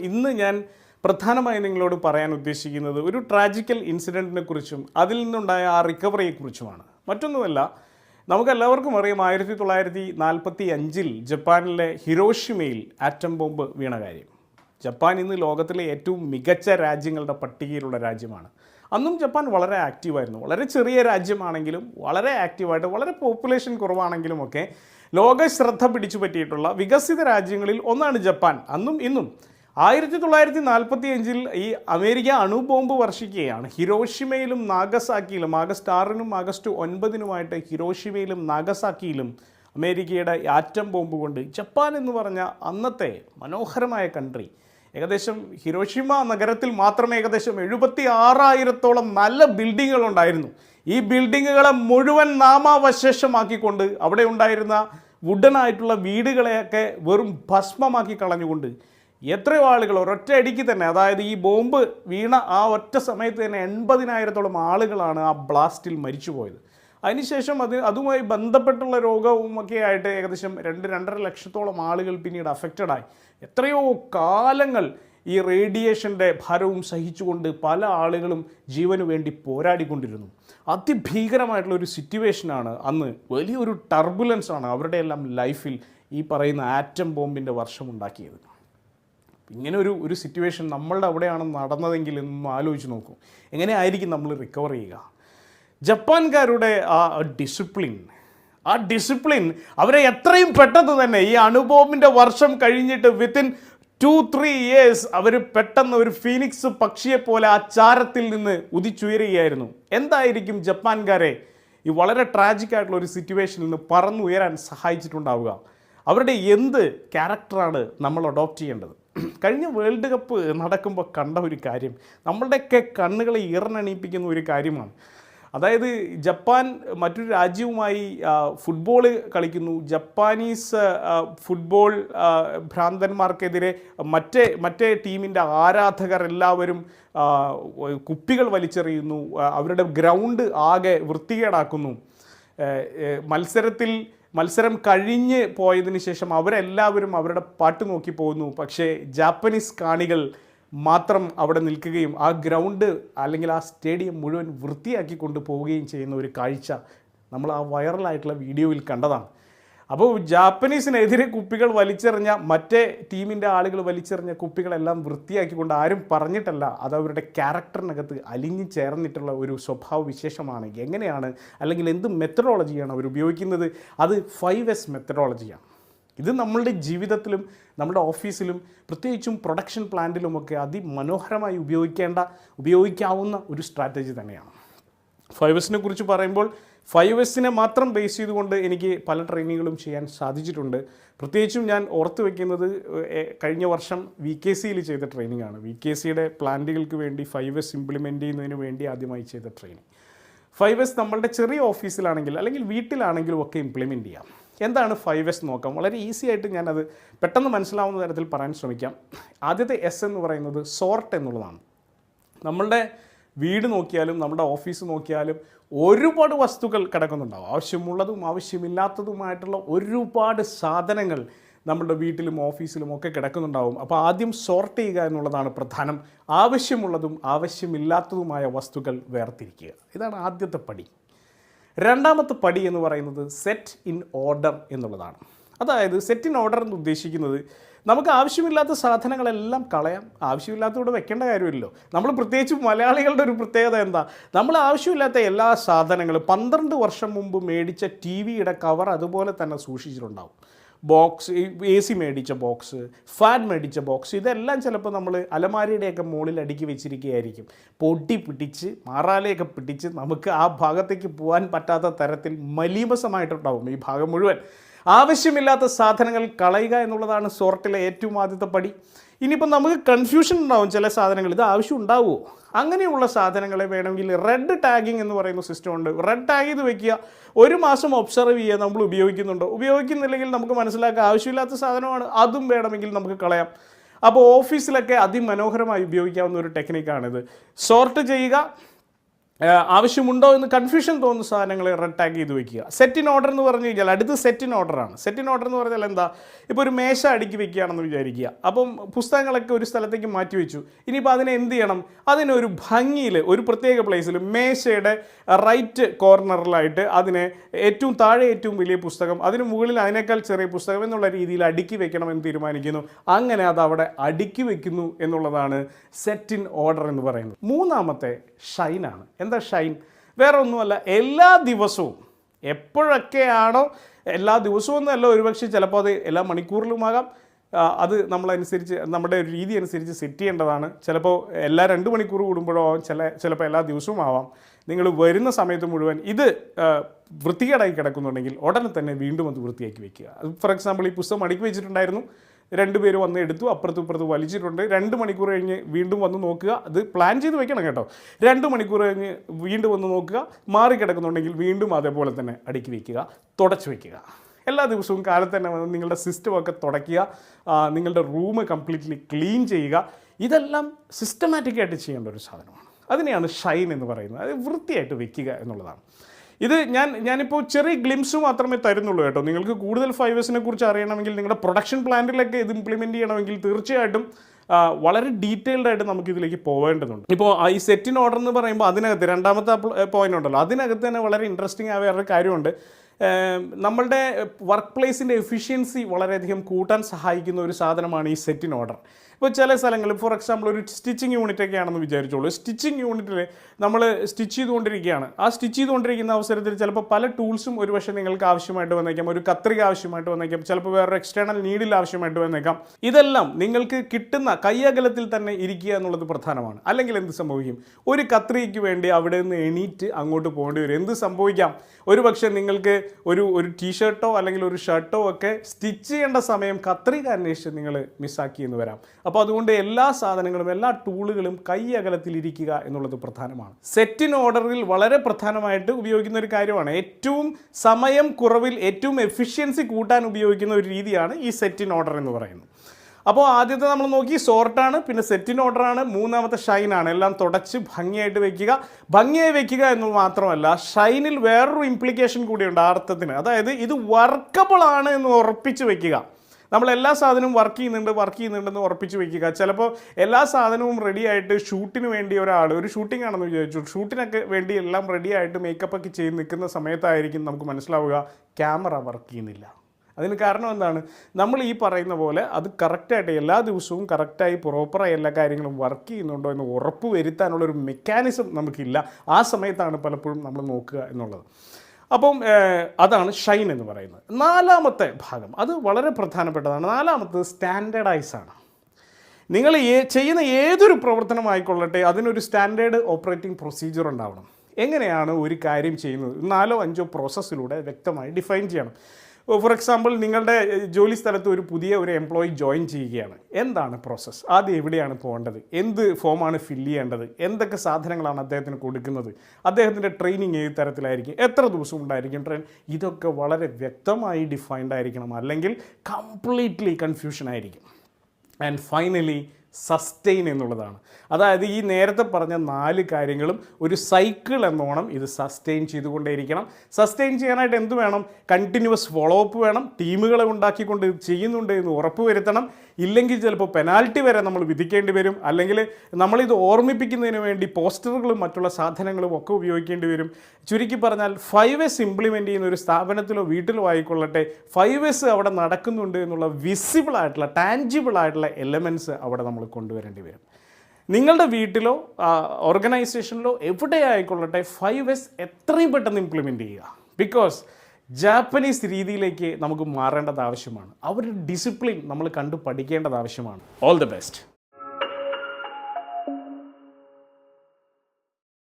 ഇന്ന് ഞാൻ പ്രധാനമായി നിങ്ങളോട് പറയാൻ ഉദ്ദേശിക്കുന്നത് ഒരു ട്രാജിക്കൽ ഇൻസിഡന്റിനെ കുറിച്ചും അതിൽ നിന്നുണ്ടായ ആ റിക്കവറിയെക്കുറിച്ചുമാണ് മറ്റൊന്നുമല്ല നമുക്കെല്ലാവർക്കും അറിയാം ആയിരത്തി തൊള്ളായിരത്തി നാൽപ്പത്തി അഞ്ചിൽ ജപ്പാനിലെ ഹിരോഷിമയിൽ ആറ്റം ബോംബ് വീണ കാര്യം. ജപ്പാൻ ഇന്ന് ലോകത്തിലെ ഏറ്റവും മികച്ച രാജ്യങ്ങളുടെ പട്ടികയിലുള്ള രാജ്യമാണ്. അന്നും ജപ്പാൻ വളരെ ആക്റ്റീവായിരുന്നു വളരെ ചെറിയ രാജ്യമാണെങ്കിലും വളരെ ആക്റ്റീവായിട്ട് വളരെ പോപ്പുലേഷൻ കുറവാണെങ്കിലും ഒക്കെ ലോക ശ്രദ്ധ പിടിച്ചു പറ്റിയിട്ടുള്ള വികസിത രാജ്യങ്ങളിൽ ഒന്നാണ് ജപ്പാൻ. അന്നും ഇന്നും ആയിരത്തി തൊള്ളായിരത്തി നാൽപ്പത്തി അഞ്ചിൽ ഈ അമേരിക്ക അണുബോംബ് വർഷിക്കുകയാണ്. ഹിരോഷിമയിലും നാഗസാക്കിയിലും ആഗസ്റ്റ് ആറിനും ആഗസ്റ്റ് ഒൻപതിനുമായിട്ട് ഹിരോഷിമയിലും നാഗസാക്കിയിലും അമേരിക്കയുടെ ആറ്റം ബോംബ് കൊണ്ട് ജപ്പാൻ എന്ന് പറഞ്ഞ അന്നത്തെ മനോഹരമായ കൺട്രി ഏകദേശം ഹിരോഷിമ നഗരത്തിൽ മാത്രം ഏകദേശം എഴുപത്തി ആറായിരത്തോളം നല്ല ബിൽഡിങ്ങുകൾ ഉണ്ടായിരുന്നു. ഈ ബിൽഡിങ്ങുകളെ മുഴുവൻ നാമാവശേഷമാക്കിക്കൊണ്ട് അവിടെ ഉണ്ടായിരുന്ന വുഡനായിട്ടുള്ള വീടുകളെയൊക്കെ വെറും ഭസ്മമാക്കി കളഞ്ഞുകൊണ്ട് എത്രയോ ആളുകൾ ഒരൊറ്റ അടിക്ക് തന്നെ അതായത് ഈ ബോംബ് വീണ ആ ഒറ്റ സമയത്ത് തന്നെ എൺപതിനായിരത്തോളം ആളുകളാണ് ആ ബ്ലാസ്റ്റിൽ മരിച്ചുപോയത്. അതിനുശേഷം അത് അതുമായി ബന്ധപ്പെട്ടുള്ള രോഗവും ഒക്കെ ആയിട്ട് ഏകദേശം രണ്ട് രണ്ടര ലക്ഷത്തോളം ആളുകൾ പിന്നീട് അഫക്റ്റഡ് ആയി. എത്രയോ കാലങ്ങൾ ഈ റേഡിയേഷന്റെ ഭാരവും സഹിച്ചുകൊണ്ട് പല ആളുകളും ജീവന് വേണ്ടി പോരാടിക്കൊണ്ടിരുന്നു. അതിഭീകരമായിട്ടുള്ള ഒരു സിറ്റുവേഷനാണ് അന്ന് വലിയൊരു ടർബുലൻസ് ആണ് അവരുടെ എല്ലാം ലൈഫിൽ ഈ പറയുന്ന ആറ്റം ബോംബിന്റെ വർഷം ഉണ്ടാക്കിയത്. ഇങ്ങനെ ഒരു ഒരു സിറ്റുവേഷൻ നമ്മളുടെ അവിടെയാണ് നടന്നതെങ്കിൽ എന്നൊന്ന് ആലോചിച്ച് നോക്കൂ. എങ്ങനെയായിരിക്കും നമ്മൾ റിക്കവർ ചെയ്യുക? ജപ്പാൻകാരുടെ ആ ഡിസിപ്ലിൻ ആ ഡിസിപ്ലിൻ അവരെ എത്രയും പെട്ടെന്ന് തന്നെ ഈ അണുബോംബിന്റെ വർഷം കഴിഞ്ഞിട്ട് വിത്തിൻ ടു ത്രീ ഇയേഴ്സ് അവർ പെട്ടെന്ന് ഒരു ഫീനിക്സ് പക്ഷിയെ പോലെ ആ ചാരത്തിൽ നിന്ന് ഉദിച്ചുയരുകയായിരുന്നു. എന്തായിരിക്കും ജപ്പാൻകാരെ ഈ വളരെ ട്രാജിക് ആയിട്ടുള്ള ഒരു സിറ്റുവേഷനിൽ നിന്ന് പറന്നുയരാൻ സഹായിച്ചിട്ടുണ്ടാവുക? അവരുടെ എന്ത് ക്യാരക്ടറാണ് നമ്മൾ അഡോപ്റ്റ് ചെയ്യേണ്ടത്? കഴിഞ്ഞ വേൾഡ് കപ്പ് നടക്കുമ്പോൾ കണ്ട ഒരു കാര്യം. നമ്മളുടെയൊക്കെ കണ്ണുകളെ ഈറനണിയിപ്പിക്കുന്ന ഒരു കാര്യമാണ്. അതായത് ജപ്പാൻ മറ്റൊരു രാജ്യവുമായി ഫുട്ബോൾ കളിക്കുന്നു. ജപ്പാനീസ് ഫുട്ബോൾ ഭ്രാന്തന്മാർക്കെതിരെ മറ്റേ മറ്റേ ടീമിന്റെ ആരാധകർ എല്ലാവരും കുപ്പികൾ വലിച്ചെറിയുന്നു. അവരുടെ ഗ്രൗണ്ട് ആകെ വൃത്തികേടാക്കുന്നു. മത്സരത്തിൽ മത്സരം കഴിഞ്ഞ് പോയതിന് ശേഷം അവരെല്ലാവരും അവരുടെ പാട്ട് നോക്കി പോകുന്നു. പക്ഷേ ജാപ്പനീസ് കാണികൾ മാത്രം അവിടെ നിൽക്കുകയും ആ ഗ്രൗണ്ട് അല്ലെങ്കിൽ ആ സ്റ്റേഡിയം മുഴുവൻ വൃത്തിയാക്കി കൊണ്ടുപോവുകയും ചെയ്യുന്ന ഒരു കാഴ്ച നമ്മൾ ആ വൈറലായിട്ടുള്ള വീഡിയോയിൽ കണ്ടതാണ്. അപ്പോൾ ജാപ്പനീസിനെതിരെ കുപ്പികൾ വലിച്ചെറിഞ്ഞ മറ്റേ ടീമിന്റെ ആളുകൾ വലിച്ചെറിഞ്ഞ കുപ്പികളെല്ലാം വൃത്തിയാക്കിക്കൊണ്ട് ആരും പറഞ്ഞിട്ടല്ല. അത് അവരുടെ ക്യാരക്ടറിനകത്ത് അലിഞ്ഞു ചേർന്നിട്ടുള്ള ഒരു സ്വഭാവ വിശേഷമാണ്. എങ്ങനെയാണ് അല്ലെങ്കിൽ എന്ത് മെത്തഡോളജിയാണ് അവർ ഉപയോഗിക്കുന്നത്? അത് ഫൈവ് എസ് മെത്തഡോളജിയാണ് ഇത് നമ്മളുടെ ജീവിതത്തിലും നമ്മുടെ ഓഫീസിലും പ്രത്യേകിച്ചും പ്രൊഡക്ഷൻ പ്ലാന്റിലുമൊക്കെ അതിമനോഹരമായി ഉപയോഗിക്കേണ്ട ഉപയോഗിക്കാവുന്ന ഒരു സ്ട്രാറ്റജി തന്നെയാണ്. ഫൈവ് എസിനെ കുറിച്ച് പറയുമ്പോൾ ഫൈവ് എസിനെ മാത്രം ബേസ് ചെയ്തുകൊണ്ട് എനിക്ക് പല ട്രെയിനിങ്ങുകളും ചെയ്യാൻ സാധിച്ചിട്ടുണ്ട്. പ്രത്യേകിച്ചും ഞാൻ ഓർത്ത് വെക്കുന്നത് കഴിഞ്ഞ വർഷം വി കെ സിയിൽ ചെയ്ത ട്രെയിനിങ് ആണ് വി കെ സിയുടെ പ്ലാന്റുകൾക്ക് വേണ്ടി ഫൈവ് എസ് ഇംപ്ലിമെന്റ് ചെയ്യുന്നതിന് വേണ്ടി ആദ്യമായി ചെയ്ത ട്രെയിനിങ്. ഫൈവ് എസ് നമ്മളുടെ ചെറിയ ഓഫീസിലാണെങ്കിൽ അല്ലെങ്കിൽ വീട്ടിലാണെങ്കിലും ഒക്കെ ഇംപ്ലിമെന്റ് ചെയ്യാം. എന്താണ് ഫൈവ് എസ് നോക്കാം? വളരെ ഈസി ആയിട്ട് ഞാനത് പെട്ടെന്ന് മനസ്സിലാവുന്ന തരത്തിൽ പറയാൻ ശ്രമിക്കാം. ആദ്യത്തെ എസ് എന്ന് പറയുന്നത് സോർട്ട് എന്നുള്ളതാണ്. നമ്മളുടെ വീട് നോക്കിയാലും നമ്മുടെ ഓഫീസ് നോക്കിയാലും ഒരുപാട് വസ്തുക്കൾ കിടക്കുന്നുണ്ടാവും. ആവശ്യമുള്ളതും ആവശ്യമില്ലാത്തതുമായിട്ടുള്ള ഒരുപാട് സാധനങ്ങൾ നമ്മുടെ വീട്ടിലും ഓഫീസിലും ഒക്കെ കിടക്കുന്നുണ്ടാവും. അപ്പോൾ ആദ്യം സോർട്ട് ചെയ്യുക എന്നുള്ളതാണ് പ്രധാനം. ആവശ്യമുള്ളതും ആവശ്യമില്ലാത്തതുമായ വസ്തുക്കൾ വേർതിരിക്കുക. ഇതാണ് ആദ്യത്തെ പടി. രണ്ടാമത്തെ പടി എന്ന് പറയുന്നത് സെറ്റ് ഇൻ ഓർഡർ എന്നുള്ളതാണ്. അതായത് സെറ്റ് ഇൻ ഓർഡർ എന്ന് ഉദ്ദേശിക്കുന്നത് നമുക്ക് ആവശ്യമില്ലാത്ത സാധനങ്ങളെല്ലാം കളയാം. ആവശ്യമില്ലാത്തവിടെ വെക്കേണ്ട കാര്യമില്ലല്ലോ. നമ്മൾ പ്രത്യേകിച്ച് മലയാളികളുടെ ഒരു പ്രത്യേകത എന്താ? നമ്മൾ ആവശ്യമില്ലാത്ത എല്ലാ സാധനങ്ങളും പന്ത്രണ്ട് വർഷം മുമ്പ് മേടിച്ച ടി വിയുടെ കവർ അതുപോലെ തന്നെ സൂക്ഷിച്ചിട്ടുണ്ടാവും. ബോക്സ് എ സി മേടിച്ച ബോക്സ് ഫാൻ മേടിച്ച ബോക്സ് ഇതെല്ലാം ചിലപ്പോൾ നമ്മൾ അലമാരിയുടെയൊക്കെ മുകളിൽ അടുക്കി വെച്ചിരിക്കുകയായിരിക്കും. പൊട്ടി പിടിച്ച് മാറാലയൊക്കെ പിടിച്ച് നമുക്ക് ആ ഭാഗത്തേക്ക് പോകാൻ പറ്റാത്ത തരത്തിൽ മലീമസമായിട്ടുണ്ടാവും ഈ ഭാഗം മുഴുവൻ. ആവശ്യമില്ലാത്ത സാധനങ്ങൾ കളയുക എന്നുള്ളതാണ് സോർട്ടിലെ ഏറ്റവും ആദ്യത്തെ പടി. ഇനിയിപ്പോൾ നമുക്ക് കൺഫ്യൂഷൻ ഉണ്ടാവും ചില സാധനങ്ങൾ. ഇത് ആവശ്യം ഉണ്ടാവുമോ? അങ്ങനെയുള്ള സാധനങ്ങളെ വേണമെങ്കിൽ റെഡ് ടാഗിങ് എന്ന് പറയുന്ന സിസ്റ്റം ഉണ്ട്. റെഡ് ടാഗ് ചെയ്ത് വെക്കുക. ഒരു മാസം ഒബ്സർവ് ചെയ്യുക നമ്മൾ ഉപയോഗിക്കുന്നുണ്ടോ. ഉപയോഗിക്കുന്നില്ലെങ്കിൽ നമുക്ക് മനസ്സിലാക്കുക ആവശ്യമില്ലാത്ത സാധനമാണ്. അതും വേണമെങ്കിൽ നമുക്ക് കളയാം. അപ്പോൾ ഓഫീസിലൊക്കെ അതിമനോഹരമായി ഉപയോഗിക്കാവുന്ന ഒരു ടെക്നിക്കാണിത് സോർട്ട് ചെയ്യുക. ആവശ്യമുണ്ടോ എന്ന് കൺഫ്യൂഷൻ തോന്നുന്ന സാധനങ്ങൾ റെഡ് ടാഗ് ചെയ്ത് വെക്കുക. സെറ്റ് ഇൻ ഓർഡർ എന്ന് പറഞ്ഞു കഴിഞ്ഞാൽ അടുത്ത് സെറ്റ് ഇൻ ഓർഡറാണ് സെറ്റ് ഇൻ ഓർഡർ എന്ന് പറഞ്ഞാൽ എന്താ? ഇപ്പോൾ ഒരു മേശ അടുക്കി വെക്കുകയാണെന്ന് വിചാരിക്കുക. അപ്പം പുസ്തകങ്ങളൊക്കെ ഒരു സ്ഥലത്തേക്ക് മാറ്റി വെച്ചു. ഇനിയിപ്പോൾ അതിനെ എന്ത് ചെയ്യണം? അതിനൊരു ഭംഗിയിൽ ഒരു പ്രത്യേക പ്ലേസിൽ മേശയുടെ റൈറ്റ് കോർണറിലായിട്ട് അതിനെ ഏറ്റവും താഴെ ഏറ്റവും വലിയ പുസ്തകം അതിന് മുകളിൽ അതിനേക്കാൾ ചെറിയ പുസ്തകം എന്നുള്ള രീതിയിൽ അടുക്കി വെക്കണമെന്ന് തീരുമാനിക്കുന്നു. അങ്ങനെ അത് അവിടെ അടുക്കി വെക്കുന്നു എന്നുള്ളതാണ് സെറ്റ് ഇൻ ഓർഡർ എന്ന് പറയുന്നത്. മൂന്നാമത്തെ ഷൈനാണ് എന്താ ഷൈൻ. വേറെ ഒന്നുമല്ല എല്ലാ ദിവസവും എപ്പോഴൊക്കെയാണോ എല്ലാ ദിവസവും ഒന്നുമല്ല ഒരുപക്ഷെ ചിലപ്പോൾ അത് എല്ലാ മണിക്കൂറിലുമാകാം. അത് നമ്മളനുസരിച്ച് നമ്മുടെ ഒരു രീതി അനുസരിച്ച് സെറ്റ് ചെയ്യേണ്ടതാണ്. ചിലപ്പോൾ എല്ലാ രണ്ട് മണിക്കൂർ കൂടുമ്പോഴോ ആവാം ചില ചിലപ്പോൾ എല്ലാ ദിവസവും ആവാം നിങ്ങൾ വരുന്ന സമയത്ത് മുഴുവൻ ഇത് വൃത്തികേടായി കിടക്കുന്നുണ്ടെങ്കിൽ ഉടനെ തന്നെ വീണ്ടും അത് വൃത്തിയാക്കി വെക്കുക. ഫോർ എക്സാമ്പിൾ ഈ പുസ്തകം അടുക്കി വെച്ചിട്ടുണ്ടായിരുന്നു. രണ്ടുപേര് വന്ന് എടുത്തു അപ്പുറത്തും ഇപ്പുറത്തും വലിച്ചിട്ടുണ്ട്. രണ്ട് മണിക്കൂർ കഴിഞ്ഞ് വീണ്ടും വന്ന് നോക്കുക. അത് പ്ലാൻ ചെയ്ത് വെക്കണം കേട്ടോ. രണ്ട് മണിക്കൂർ കഴിഞ്ഞ് വീണ്ടും വന്ന് നോക്കുക. മാറി കിടക്കുന്നുണ്ടെങ്കിൽ വീണ്ടും അതേപോലെ തന്നെ അടുക്കി വയ്ക്കുക തുടച്ച് വയ്ക്കുക എല്ലാ ദിവസവും കാലത്ത് തന്നെ വന്ന് നിങ്ങളുടെ സിസ്റ്റമൊക്കെ തുടയ്ക്കുക. നിങ്ങളുടെ റൂം കംപ്ലീറ്റ്ലി ക്ലീൻ ചെയ്യുക. ഇതെല്ലാം സിസ്റ്റമാറ്റിക്കായിട്ട് ചെയ്യേണ്ട ഒരു സാധനമാണ്. അതിനെയാണ് ഷൈൻ എന്ന് പറയുന്നത്. അത് വൃത്തിയായിട്ട് വെക്കുക എന്നുള്ളതാണ്. ഇത് ഞാൻ ഞാനിപ്പോൾ ചെറിയ ഗ്ലിംസ് മാത്രമേ തരുന്നുള്ളൂ കേട്ടോ. നിങ്ങൾക്ക് കൂടുതൽ ഫൈവേഴ്സിനെ കുറിച്ച് അറിയണമെങ്കിൽ നിങ്ങളുടെ പ്രൊഡക്ഷൻ പ്ലാന്റിലൊക്കെ ഇത് ഇംപ്ലിമെന്റ് ചെയ്യണമെങ്കിൽ തീർച്ചയായിട്ടും വളരെ ഡീറ്റെയിൽഡ് ആയിട്ട് നമുക്ക് ഇതിലേക്ക് പോകേണ്ടതുണ്ട് ഇപ്പോൾ ഈ സെറ്റിൻ ഓർഡർ എന്ന് പറയുമ്പോൾ അതിനകത്ത് രണ്ടാമത്തെ പോയിന്റ് ഉണ്ടല്ലോ. അതിനകത്ത് തന്നെ വളരെ ഇൻട്രസ്റ്റിംഗ് ആയ വേറൊരു കാര്യമുണ്ട്. നമ്മളുടെ വർക്ക് പ്ലേസിന്റെ എഫിഷ്യൻസി വളരെയധികം കൂട്ടാൻ സഹായിക്കുന്ന ഒരു സാധനമാണ് ഈ സെറ്റിൻ ഓർഡർ ഇപ്പോൾ ചില സ്ഥലങ്ങളിൽ ഫോർ എക്സാമ്പിൾ ഒരു സ്റ്റിച്ചിങ് യൂണിറ്റ് ഒക്കെ ആണെന്ന് വിചാരിച്ചോളൂ. സ്റ്റിച്ചിങ് യൂണിറ്റിൽ നമ്മൾ സ്റ്റിച്ച് ചെയ്തുകൊണ്ടിരിക്കുകയാണ്. ആ സ്റ്റിച്ച് ചെയ്തുകൊണ്ടിരിക്കുന്ന അവസരത്തിൽ ചിലപ്പോൾ പല ടൂൾസും ഒരുപക്ഷെ നിങ്ങൾക്ക് ആവശ്യമായിട്ട് വന്നേക്കാം. ഒരു കത്രിക ആവശ്യമായിട്ട് വന്നേക്കാം. ചിലപ്പോൾ വേറൊരു എക്സ്റ്റേണൽ നീഡിൽ ആവശ്യമായിട്ട് വന്നേക്കാം. ഇതെല്ലാം നിങ്ങൾക്ക് കിട്ടുന്ന കയ്യകലത്തിൽ തന്നെ ഇരിക്കുക എന്നുള്ളത് പ്രധാനമാണ്. അല്ലെങ്കിൽ എന്ത് സംഭവിക്കും? ഒരു കത്രികയ്ക്ക് വേണ്ടി അവിടെ നിന്ന് എണീറ്റ് അങ്ങോട്ട് പോകേണ്ടി വരും. എന്ത് സംഭവിക്കാം? ഒരുപക്ഷേ നിങ്ങൾക്ക് ഒരു ഒരു ടീഷർട്ടോ അല്ലെങ്കിൽ ഒരു ഷർട്ടോ ഒക്കെ സ്റ്റിച്ച് ചെയ്യേണ്ട സമയം കത്രിക അന്വേഷിച്ച് നിങ്ങൾ മിസ്സാക്കി എന്ന് വരാം. അപ്പോൾ അതുകൊണ്ട് എല്ലാ സാധനങ്ങളും എല്ലാ ടൂളുകളും കൈ അകലത്തിൽ ഇരിക്കുക എന്നുള്ളത് പ്രധാനമാണ്. സെറ്റിൻ ഓർഡറിൽ വളരെ പ്രധാനമായിട്ട് ഉപയോഗിക്കുന്ന ഒരു കാര്യമാണ്. ഏറ്റവും സമയം കുറവിൽ ഏറ്റവും എഫിഷ്യൻസി കൂട്ടാൻ ഉപയോഗിക്കുന്ന ഒരു രീതിയാണ് ഈ സെറ്റിൻ ഓർഡർ എന്ന് പറയുന്നത്. അപ്പോൾ ആദ്യത്തെ നമ്മൾ നോക്കി സോർട്ടാണ് പിന്നെ സെറ്റിൻ ഓർഡറാണ് മൂന്നാമത്തെ ഷൈനാണ്. എല്ലാം തുടച്ച് ഭംഗിയായിട്ട് വെക്കുക. ഭംഗിയായി വെക്കുക എന്ന് മാത്രമല്ല ഷൈനിൽ വേറൊരു ഇംപ്ലിക്കേഷൻ കൂടിയുണ്ട് അർത്ഥത്തിന്. അതായത് ഇത് വർക്കബിൾ ആണ് എന്ന് ഉറപ്പിച്ച് വെക്കുക. നമ്മൾ എല്ലാ സാധനവും വർക്ക് ചെയ്യുന്നുണ്ട് വർക്ക് ചെയ്യുന്നുണ്ടെന്ന് ഉറപ്പിച്ച് വെക്കുക. ചിലപ്പോൾ എല്ലാ സാധനവും റെഡി ആയിട്ട് ഷൂട്ടിന് വേണ്ടി ഒരാൾ ഒരു ഷൂട്ടിംഗ് ആണെന്ന് വിചാരിച്ചു. ഷൂട്ടിനൊക്കെ വേണ്ടി എല്ലാം റെഡി ആയിട്ട് മേക്കപ്പ് ഒക്കെ ചെയ്ത് നിൽക്കുന്ന സമയത്തായിരിക്കും നമുക്ക് മനസ്സിലാവുക ക്യാമറ വർക്ക് ചെയ്യുന്നില്ല. അതിന് കാരണം എന്താണ്? നമ്മൾ ഈ പറയുന്ന പോലെ അത് കറക്റ്റായിട്ട് എല്ലാ ദിവസവും കറക്റ്റായി പ്രോപ്പറായി എല്ലാ കാര്യങ്ങളും വർക്ക് ചെയ്യുന്നുണ്ടോ എന്ന് ഉറപ്പ് വരുത്താനുള്ളൊരു മെക്കാനിസം നമുക്കില്ല. ആ സമയത്താണ് പലപ്പോഴും നമ്മൾ നോക്കുക എന്നുള്ളത്. അപ്പം അതാണ് ഷൈൻ എന്ന് പറയുന്നത്. നാലാമത്തെ ഭാഗം അത് വളരെ പ്രധാനപ്പെട്ടതാണ്. നാലാമത്തത് സ്റ്റാൻഡേർഡൈസ് ആണ്. നിങ്ങൾ ചെയ്യുന്ന ഏതൊരു പ്രവർത്തനമായിക്കൊള്ളട്ടെ അതിനൊരു സ്റ്റാൻഡേർഡ് ഓപ്പറേറ്റിംഗ് പ്രൊസീജിയർ ഉണ്ടാവണം. എങ്ങനെയാണ് ഒരു കാര്യം ചെയ്യുന്നത്? നാലോ അഞ്ചോ പ്രോസസ്സിലൂടെ വ്യക്തമായി ഡിഫൈൻ ചെയ്യണം. ഫോർ എക്സാമ്പിൾ നിങ്ങളുടെ ജോലി സ്ഥലത്ത് ഒരു പുതിയ ഒരു എംപ്ലോയി ജോയിൻ ചെയ്യുകയാണ്. എന്താണ് പ്രോസസ്സ് ആദ്യം എവിടെയാണ് പോകേണ്ടത്? എന്ത് ഫോമാണ് ഫില്ല് ചെയ്യേണ്ടത്? എന്തൊക്കെ സാധനങ്ങളാണ് അദ്ദേഹത്തിന് കൊടുക്കുന്നത്? അദ്ദേഹത്തിന്റെ ട്രെയിനിങ് ഏത് തരത്തിലായിരിക്കും? എത്ര ദിവസം ഉണ്ടായിരിക്കും ട്രെയിൻ ഇതൊക്കെ വളരെ വ്യക്തമായി ഡിഫൈൻഡ് ആയിരിക്കണം. അല്ലെങ്കിൽ കംപ്ലീറ്റ്ലി കൺഫ്യൂഷൻ ആയിരിക്കും. ആൻഡ് ഫൈനലി സസ്റ്റെയിൻ എന്നുള്ളതാണ്. അതായത് ഈ നേരത്തെ പറഞ്ഞ നാല് കാര്യങ്ങളും ഒരു സൈക്കിൾ എന്നോണം ഇത് സസ്റ്റെയിൻ ചെയ്തുകൊണ്ടേയിരിക്കണം. സസ്റ്റെയിൻ ചെയ്യാനായിട്ട് എന്ത് വേണം? കണ്ടിന്യൂസ് ഫോളോ അപ്പ് വേണം. ടീമുകളെ ഉണ്ടാക്കിക്കൊണ്ട് ചെയ്യുന്നുണ്ട് എന്ന് ഉറപ്പ് വരുത്തണം. ഇല്ലെങ്കിൽ ചിലപ്പോൾ പെനാൽറ്റി വരെ നമ്മൾ വിധിക്കേണ്ടി വരും. അല്ലെങ്കിൽ നമ്മളിത് ഓർമ്മിപ്പിക്കുന്നതിന് വേണ്ടി പോസ്റ്ററുകളും മറ്റുള്ള സാധനങ്ങളും ഒക്കെ ഉപയോഗിക്കേണ്ടി വരും. ചുരുക്കി പറഞ്ഞാൽ ഫൈവ് എസ് ഇംപ്ലിമെന്റ് ചെയ്യുന്ന ഒരു സ്ഥാപനത്തിലോ വീട്ടിലോ ആയിക്കൊള്ളട്ടെ ഫൈവ് എസ് അവിടെ നടക്കുന്നുണ്ട് എന്നുള്ള വിസിബിൾ ആയിട്ടുള്ള ടാൻജിബിൾ ആയിട്ടുള്ള എലമെന്റ്സ് അവിടെ കൊണ്ടുവരേണ്ടി വരും. നിങ്ങളുടെ വീട്ടിലോ ഓർഗനൈസേഷനിലോ എവിടെ ആയിക്കൊള്ളട്ടെ ഫൈവ് എസ് എത്രയും പെട്ടെന്ന് ഇംപ്ലിമെന്റ് ചെയ്യുക. ബിക്കോസ് ജാപ്പനീസ് രീതിയിലേക്ക് നമുക്ക് മാറേണ്ടത് ആവശ്യമാണ്. അവരുടെ ഡിസിപ്ലിൻ നമ്മൾ കണ്ടു പഠിക്കേണ്ടത് ആവശ്യമാണ്. All the best